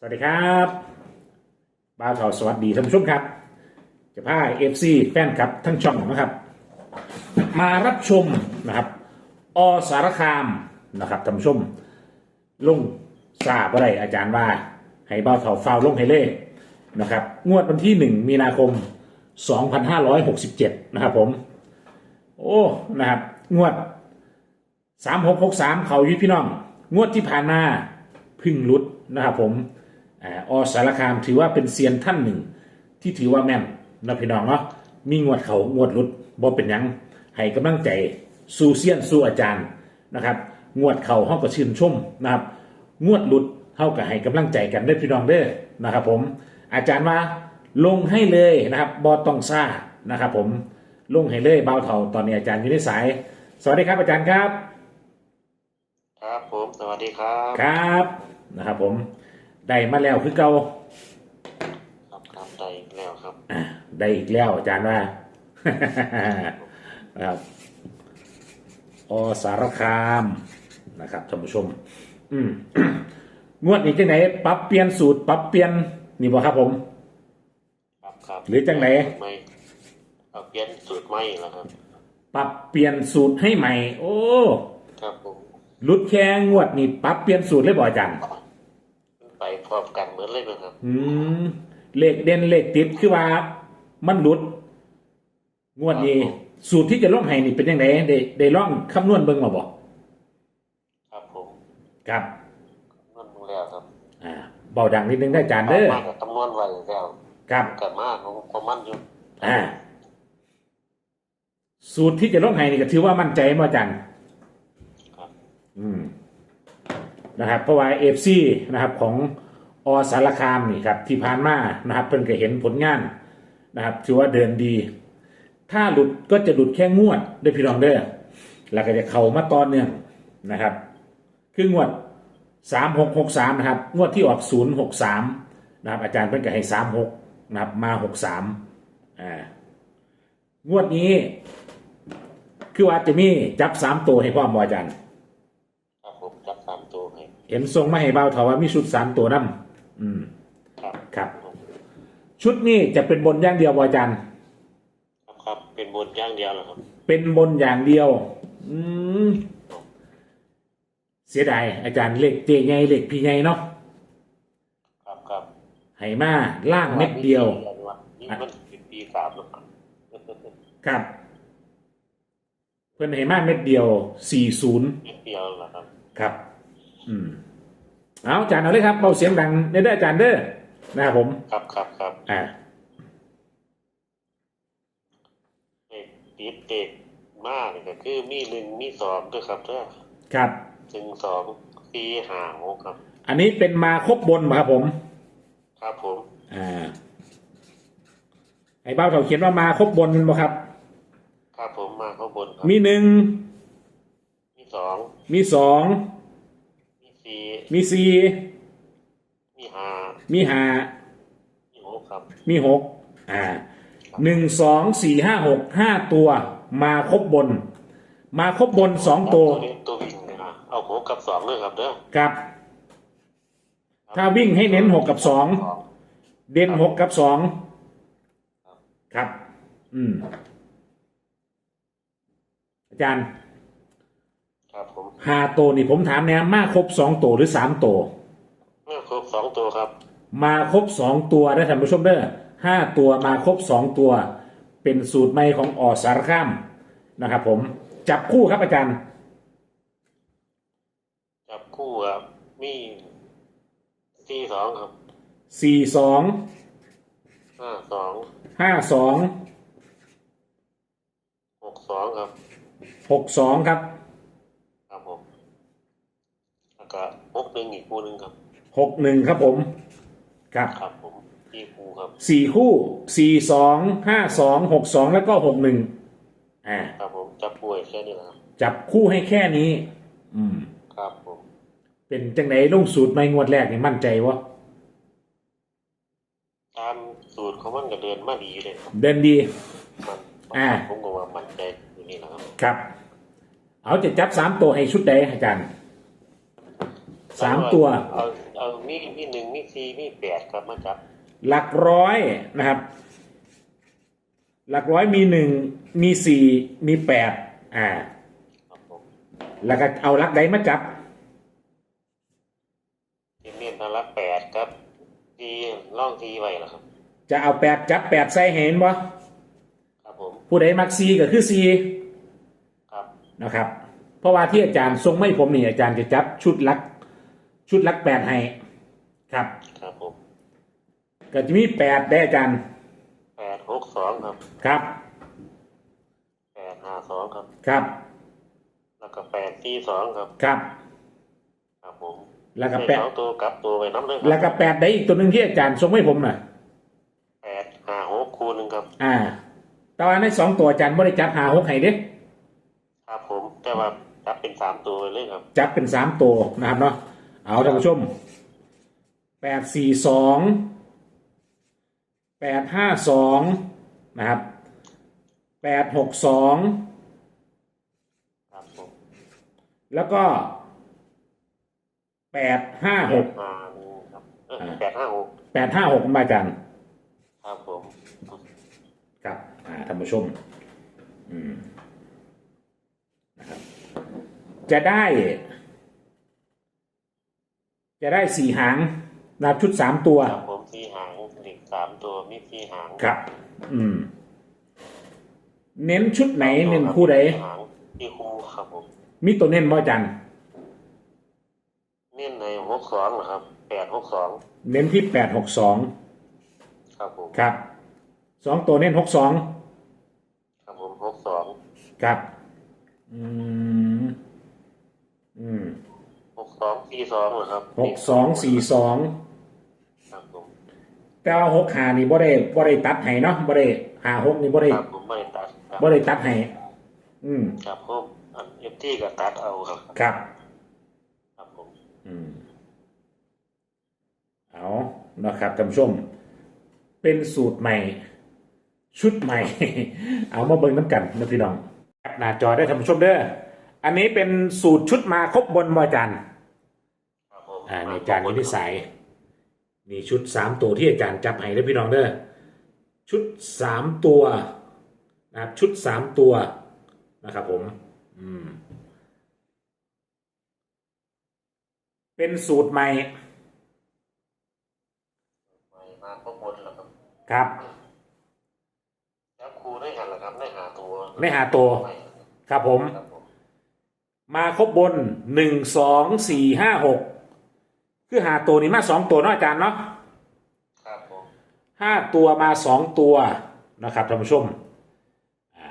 สวัสดีครับบ้าวทอสวัสดีท่านผู้ชมครับ จะพาเอฟซีแฟนครับทั้งช่องนะครับ มารับชมนะครับ อสารคามนะครับท่านผู้ชมลงทราบอะไรอาจารย์ว่า ให้บ้าวเถาฟาวลงให้เล่นะครับ งวดวันที่1มีนาคม 2567 นะครับผม โอ้นะครับ งวด 3663 เขายุพี่น้อง งวดที่ผ่านมาพึ่งลุดนะครับผม อาอสารคามถือว่าเป็นเซียนท่านหนึ่ง ที่ถือว่าแม่นนะพี่น้องเนาะมีงวดเขางวดหลุดบ่เป็นหยังให้กำลังใจสู้เซียนสู้อาจารย์นะครับ งวดเขาเฮาก็ชื่นชมนะครับ งวดหลุดเฮาก็ให้กำลังใจกันได้อพี่น้องเด้อนะครับ ผมอาจารย์ว่าลงให้เลยนะครับบอต้องซ่านะครับ ผมลงให้เลยเบาเท่าตอนนี้อาจารย์อยู่ในสาย สวัสดีครับอาจารย์ครับ ครับผมสวัสดีครับครับนะครับผม ได้มาแล้วคือเก่าครับครับได้อีกแล้วครับอะได้อีกแล้วอาจารย์ว่า นะครับอสารคามนะครับท่านผู้ชม อืม งวดนี้จังไหนปรับเปลี่ยนสูตรปรับเปลี่ยนนี่บ่ครับผม ครับครับหรือจังไหน ไม่เอาเปลี่ยนสูตรใหม่แล้วครับ ปรับเปลี่ยนสูตรให้ใหม่ โอ้ ครับผมหลุดแค่งวดนี่ปรับเปลี่ยนสูตรเลยบ่อาจารย์ ไปพร้อมกันเหมือนเลยนะครับ อืมเลขเด่นเลขติดคือว่า มันหลุด งวดนี้สูตรที่จะล่องให้นี่เป็นยังไงได้ได้ล่องคำนวณเบิ่งมาบ่ครับผมครับนั่นดูแล้วครับอ่าเบาดังนิดนึงได้อาจารย์เด้อมากกับจำนวนไว้แล้วครับ กับมากของความมั่นอยู่อ่า สูตรที่จะล่องให้นี่ก็ถือว่ามั่นใจมาอาจารย์ ครับ อืม นะครับเพราะว่าเอฟซีนะครับของอสารคามนี่ครับที่ผ่านมานะครับเพิ่นก็เห็นผลงานนะครับถือว่าเดินดี ถ้าหลุดก็จะหลุดแค่งวดด้วยพี่น้องเด้อแล้วก็จะเข้ามาต่อเนื่องนะครับ คืองวดสามหกหกสามนะครับงวดที่ออกศูนย์หกสามนะครับอาจารย์เพิ่นก็ให้สามหกนะครับมาหกสามอ่างวดนี้ คือว่าจะมีจับสามตัวให้พ่อมบ่อาจารย์ ครับผมจับสามตัวให้ เห็นทรงมาให้เบาเถาว่ามีชุดสามตัวนั่อืม ครับครับ ชุดนี้จะเป็นบนอย่างเดียวบ่อาจารย์ ครับครับ เป็นบนอย่างเดียวเหรอครับ เป็นบนอย่างเดียว อืม เสียดายอาจารย์เลขเจไงเลขพี่ไงเนาะครับครับให้มาล่างเม็ดเดียวนี่มันเป็นปีสามแล้วครับครับ เพื่อนให้มาเม็ดเดียวสี่ศูนย์เม็ดเดียวเหรอครับ ครับ อืมเอาอาจารย์เอาเลยครับเบาเสียงดังเด้ออาจารย์เด้อนะครับผม ครับครับครับอ่าเด็กติดเด็กมากก็คือมีหนึ่งมีสองด้วยครับเด้อครับ หนึ่งสองสี่ห้าหกครับ อันนี้เป็นมาครบบนมาครับผม ครับผม อ่า ไอ้เบ้าเขาเขียนว่ามาครบบนบ่ครับ ครับผมมาข้างบนครับมีหนึ่งมีสองมีสองมี สี่มีสี่มีห้ามีห้ามีหกครับ มีหกอ่าหนึ่งสองสี่ห้าหกห้าตัว มาครบบน มาครบบนสองตัว นี้ตัววิ่งเลยนะเอาหกกับสองเลยครับเด้อกับ ถ้าวิ่งให้เน้นหกกับสอง เด่นหกกับสอง ครับ อืม อาจารย์ครับผม ห้าตัวนี่ผมถามแนมมาครบสองตัวหรือสามตัว เมื่อครบสองตัวครับ มาครบสองตัวได้ท่านผู้ชมเด้อห้าตัวมาครบสองตัว เป็นสูตรใหม่ของอสารคามนะครับผมจับคู่ครับอาจารย์ จับคู่ครับมีสี่สองครับสี่สองห้าสองห้าสองหกสองครับหกสองครับครับผมแล้วก็หกหนึ่งอีกคู่หนึ่งครับ หกหนึ่งครับผมครับครับผมที่คู่ครับสี่คู่สี่สองห้าสองหกสองแล้วก็หกหนึ่งอ่าครับผมจับป่วยแค่นี้นะครับจับคู่ให้แค่นี้ อืม ครับผมเป็นจังไหนลงสูตรไม่งวดแรกนี่มั่นใจวะตามสูตรของมันก็เดินมาดีเลยครับเดินดี มันอ่า ผมก็ว่ามันใจอยู่นี่นะครับครับ เอาจะจับสามตัวให้ชุดใดอาจารย์ สามตัว เอาเอามีมีหนึ่งมีสี่มีแปดครับมาจับ หลักร้อยนะครับ หลักร้อยมีหนึ่งมีสี่มีแปดอ่า ครับผมแล้วก็เอาหลักใดมาจับ ที่เมียนทารักแปดครับทีล่องทีไว้แล้วครับ จะเอาแปดจับแปดใส่เห็นบ่ครับผม ผู้ใดมักซีก็คือซีครับ นะครับ เพราะว่าที่อาจารย์ทรงไม่ผมนี่อาจารย์จะจับชุดลัก ชุดลักแปดให้ ครับ ครับผมก็จะมีแปดได้อาจารย์แปดหกสองครับครับแปดห้าสองครับ ครับ แล้วก็แปดสี่สองครับ ครับ ครับผมแล้วก็ให้แปดสองตัวกลับตัวไปน้ำเลยคแล้รัวก็แปดได้อีกตัวหนึ่งที่อาจารย์ทรงไม่ผมน่ะแปดห้าหกคูณหนึ่งครับ อ่าแต่ว่าในสองตัวอาจารย์ไม่ได้จับหาหกให้เด้ครับผมแต่ว่าจับเป็นสามตัวไปเลยครับ จับเป็นสามตัวนะครับเนาะ เอาท่านผู้ชมแปดสี่สองแปดห้าสองนะครับแปดหกสองครับผมแล้วก็แปดห้าหกห้าหนึ่งครับเอออ่าแปดห้าหกแปดห้าหกมาอาจารย์ครับผมครับอ่าท่านผู้ชมอืมนะครับจะได้ จะได้สี่หางนะครับชุดสามตัว ครับผมสี่หางเด็กสามตัวมีสี่หางครับ อืม เน้นชุดไหนเน้นคู่ใดหางที่คู่ครับผมมีตัวเน้นบ่อาจันเน้นในหกสองเหรอครับแปดหกสองเน้นที่แปดหกสองครับผมครับสองตัวเน้นหกสองครับผมหกสองครับ อืม อืมหก สองสี่สองเหรอครับหกสองสี่สองครับผมแต่ว่าหกหานี่บ่ได้บ่ได้ตัดให้เนาะบ่ได้หาหกนี่บ่ได้ครับผมไม่ได้ตัดครับบ่ได้ตัดให้อืมครับผมอันเอฟที่กับตัดเอาครับ ครับ ครับผมอืมเอานะครับท่านผู้ชม เป็นสูตรใหม่ ชุดใหม่ เอามาเบิ่งน้ำกันนะพี่น้องแคปหน้าจอได้ท่านผู้ชมเด้ออันนี้เป็นสูตรชุดมาครบบนบอจันครับผม อ่าในจานนี้ที่สายนี่ชุดสามตัวที่อาจารย์จับให้นะพี่น้องเด้อชุดสามตัวนะครับชุดสามตัวนะครับผมอืมเป็นสูตรใหม่ไม่มาข้างบนแล้วครับครับแล้วครูได้หันเหรอครับได้หาตัวไม่หาตัวไม่ครับผมครับผม มาครบบนหนึ่งสองสี่ห้าหก คือหาตัวนี้มาสองตัวเนาะอาจารย์เนาะครับผมห้าตัวมาสองตัวนะครับท่านผู้ชมอ่า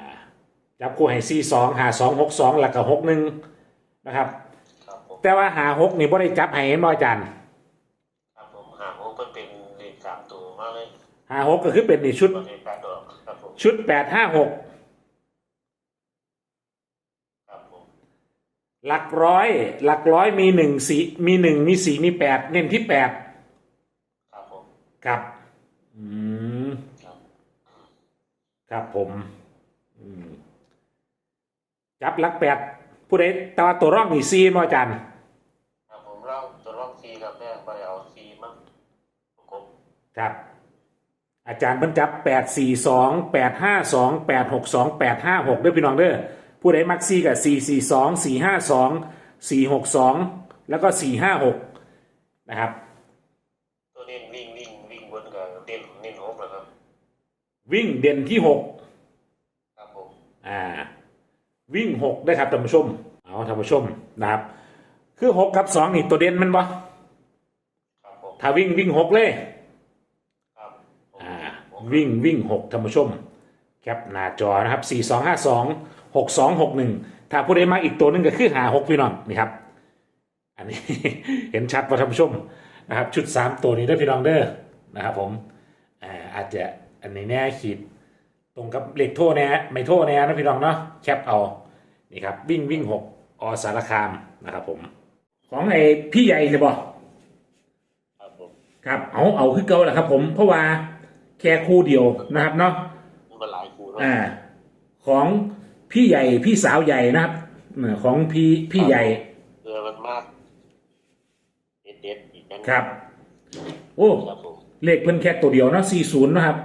จับคู่ให้สี่สองหาสองหกสองหลักกับหกหนึ่งนะครับ ครับผมแต่ว่าหาหกนี่บ่ได้จับให้เห็นบ่อาจารย์ครับผมหาโอ้ก็เป็นเลขสามตัวมากเลยหาหกก็คือเป็นนี่ชุดก็เลขแปดตัวครับผมชุดแปดห้าหก ครับผม หลักร้อย หลักร้อยมีหนึ่งสีมีหนึ่งมีสี่มีแปดเน้นที่แปดครับผมครับอืมครับครับผมอืมจับหลักแปดผู้ใดแต่ว่าตัวร่องนี่ซีมาอาจารย์ครับผมเล่าตัวรอบซีครับแม่ไปเอาซีมั้งประกบครับ อาจารย์บรรจับแปดสี่สองแปดห้าสองแปดหกสองแปดห้าหกด้วยพี่น้องเด้อ ผู้ใดมักซีกับสี่สี่สองสี่ห้าสองสี่หกสองแล้วก็สี่ห้าหกนะครับ ตัวเน้นวิ่งวิ่งวิ่งบนกับเด่นเน้นหกนะครับ วิ่งเด่นที่หกครับผมอ่า วิ่งหกได้ครับท่านผู้ชม เอาท่านผู้ชมนะครับ คือหกกับสองนี่ตัวเด่นแมันบ่ครับผมถ้าวิ่งวิ่งหกเลยครับผมอ่าวิ่งวิ่งหกท่านผู้ชมแคปหน้าจอนะครับสี่สองห้าสอง หกสองหกหนึ่งถ้าผู้ใดมาอีกตัวหนึงก็คือหาหกพี่น้องนี่ครับ อันนี้เห็นชัดว่าท่านผู้ชมนะครับ ชุดสามตัวนี้ได้อพี่น้องเด้อนะครับ ผมอ่าอาจจะอันนี้แน่ขีดตรงกับเลขโทษแน่ไม่โทษแน่นะพี่น้องเนาะแคปเอานี่ครับ วิ่งวิ่งหกอสารคามนะครับ ผม ของไอ้พี่ใหญ่เลยบ่ครับผมครับเอาเอาคือเก่าแหละครับ ผมเพราะว่าแค่คู่เดียวนะครับเนาะมันมาหลายครูเนาะอ่าของ พี่ใหญ่พี่สาวใหญ่นะครับเอ่อของพี่พี่ใหญ่เรือมันมากเด็ดๆอีกนั่นครับ โอ้ครับผมเลขเพิ่นแค่ตัวเดียวเนาะ40นะครับ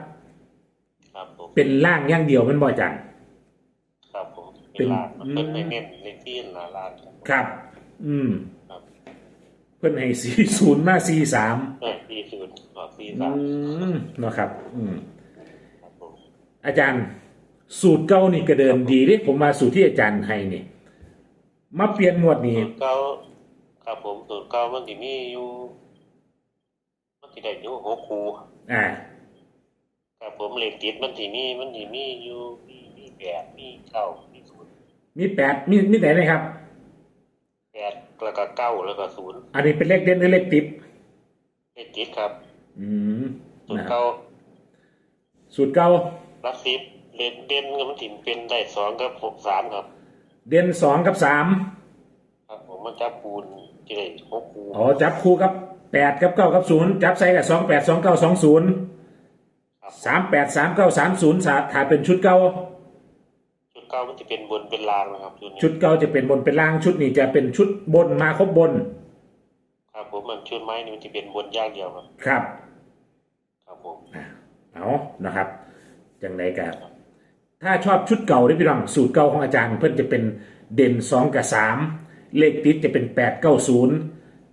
ครับผมเป็นล่างอย่างเดียวแมันบ่อาจารย์ครับผมเป็เป็นนลานมันเป็นอืมในเน้นในที่หลาลานครับครับ อืม ครับเพิ่นให้40มา43เออที่ศูนย์ออกที่อืสามมเนาะครับ อืมครับผมอาจารย์ สูตรเก่านี่ก็เดินดีเดิผมมาสูตรที่อาจารย์ให้นี่มาเปลี่ยนงวดนี้สูตรเก้าครับผมสูตรเก้ามันที่มีอยู่ มันที่ได้อยู่หกคูครับอ่าครับผมเลขติดมันที่มีมันที่มีอยู่มีมีแปดมีเก้ามีศูนย์มีแปดมีมีไหนนะครับแปดแล้วก็เก้าแล้วก็ศูนย์อันนี้เป็นเลขเด่นหรือเลขติดเลขติดครับ อืมสูตนะรครับเก้าสูตรเก่ารักสิบ เลขเด่นก็มันถิ่มเป็นได้สองกับหกสามครับ เด่นสองกับสามครับ ผมมันจับคูณจะได้หกคูอ๋อจับคู่กับแปดกับเก้ากับศูนย์จับใส่กับสองแปดสองเก้าสองศูนย์ครับสามแปดสามเก้าสามศูนย์ถ้าเป็นชุดเก่าชุดเก้ามันจะเป็นบนเป็นลางนะครับชุดนี้ชุดเก่าจะเป็นบนเป็นล่างชุดนี้จะเป็นชุดบนมาครบบน ครับ ผมมันชุดไม้นี่มันจะเป็นบนอย่างเดียวครับ ครับ ครับผมเอานะครับจังไรกัน ถ้าชอบชุดเก่าได้พี่น้องสูตรเก่าของอาจารย์เพื่อนจะเป็นเด่นสองกับสามเลขติดจะเป็นแปดเก้าศูนย์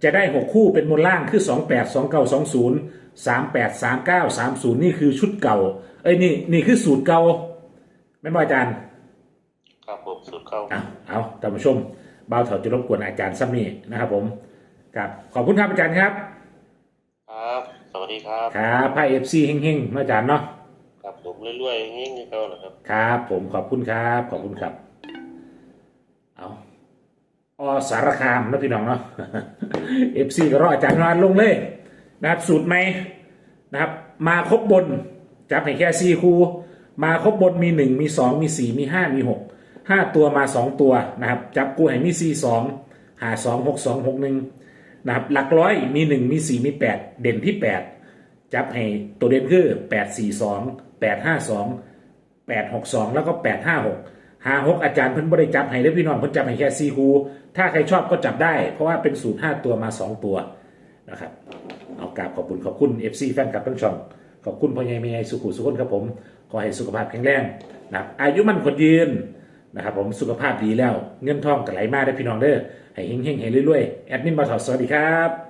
จะได้หกคู่เป็นบนล่างคือสองแปดสองเก้าสองศูนย์สามแปดสามเก้าสามศูนย์นี่คือชุดเก่า เอ้ยนี่นี่คือสูตรเก่าแม่นบ่อาจารย์ ครับผมสูตรเก้าเอาเอาท่านผู้ชมบ่าวเถาจะรบกวนอาจารย์ซ้ำนี่นะครับผมครับขอบคุณครับอาจารย์ครับ ครับ สวัสดีครับ ครับพายเอฟซีเฮงๆเนาะอาจารย์เนาะครับ ผมเรื่อยๆอย่างนี้เก้านะครับ ครับ ผมขอบคุณครับ ขอบคุณครับ เอาอสารคามนะพี่น้องเนาะเอฟซีก็รออาจารย์นานลงเลย นะครับสูตรไหมนะครับ มาครบบนจับให้แค่สี่คู่ มาครบบนมีหนึ่งมีสองมีสี่มีห้ามีหกห้าตัวมาสองตัวนะครับ จับกูให้มีสี่สองหาสองหกสองหกหนึ่งนะครับ หลักร้อยมีหนึ่งมีสี่มีแปดเด่นที่แปดจับให้ตัวเด่นคือแปดสี่สอง แปดห้าสองแปดหกสองแล้วก็แปดห้าหกหาหกอาจารย์เพิ่นบริจับให้ได้พี่น้องเพิ่นจับให้แค่ซีคูถ้าใครชอบก็จับได้ เพราะว่าเป็นสูตรห้าตัวมาสองตัวนะครับเอากราบขอบคุณขอบคุณ FC แฟนคลับทั้งช่องขอบคุณพ่อใหญ่แม่ใหญ่สุขุสุขนครับผมขอให้สุขภาพแข็งแรงนะครับอายุมันคนยืนนะครับผมสุขภาพดีแล้ว เงินทองก็ไหลมาได้พี่น้องเด้อให้เฮงๆให้รวยๆแอดมินบาทอดสวัสดีครับ